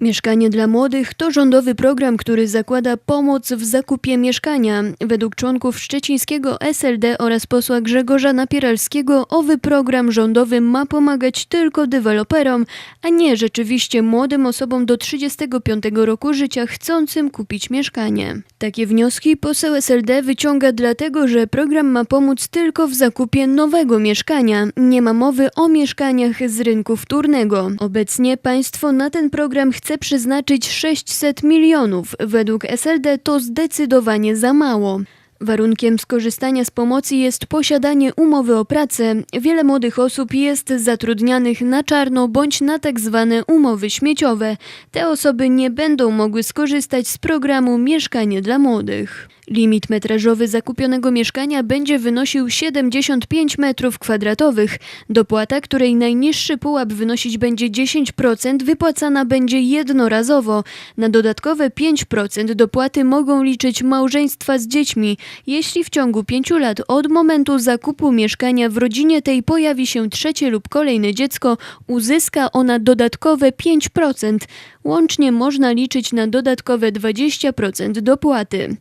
Mieszkanie dla młodych to rządowy program, który zakłada pomoc w zakupie mieszkania. Według członków szczecińskiego SLD oraz posła Grzegorza Napieralskiego owy program rządowy ma pomagać tylko deweloperom, a nie rzeczywiście młodym osobom do 35 roku życia chcącym kupić mieszkanie. Takie wnioski poseł SLD wyciąga dlatego, że program ma pomóc tylko w zakupie nowego mieszkania. Nie ma mowy o mieszkaniach z rynku wtórnego. Obecnie państwo na ten program chce przeznaczyć 600 milionów. Według SLD to zdecydowanie za mało. Warunkiem skorzystania z pomocy jest posiadanie umowy o pracę. Wiele młodych osób jest zatrudnianych na czarno bądź na tak zwane umowy śmieciowe. Te osoby nie będą mogły skorzystać z programu Mieszkanie dla młodych. Limit metrażowy zakupionego mieszkania będzie wynosił 75 metrów kwadratowych. Dopłata, której najniższy pułap wynosić będzie 10%, wypłacana będzie jednorazowo. Na dodatkowe 5% dopłaty mogą liczyć małżeństwa z dziećmi. Jeśli w ciągu 5 lat od momentu zakupu mieszkania w rodzinie tej pojawi się trzecie lub kolejne dziecko, uzyska ona dodatkowe 5%. Łącznie można liczyć na dodatkowe 20% dopłaty.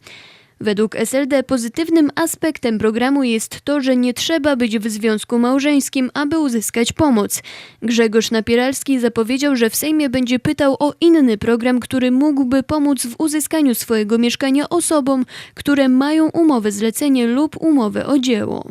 Według SLD pozytywnym aspektem programu jest to, że nie trzeba być w związku małżeńskim, aby uzyskać pomoc. Grzegorz Napieralski zapowiedział, że w Sejmie będzie pytał o inny program, który mógłby pomóc w uzyskaniu swojego mieszkania osobom, które mają umowę zlecenie lub umowę o dzieło.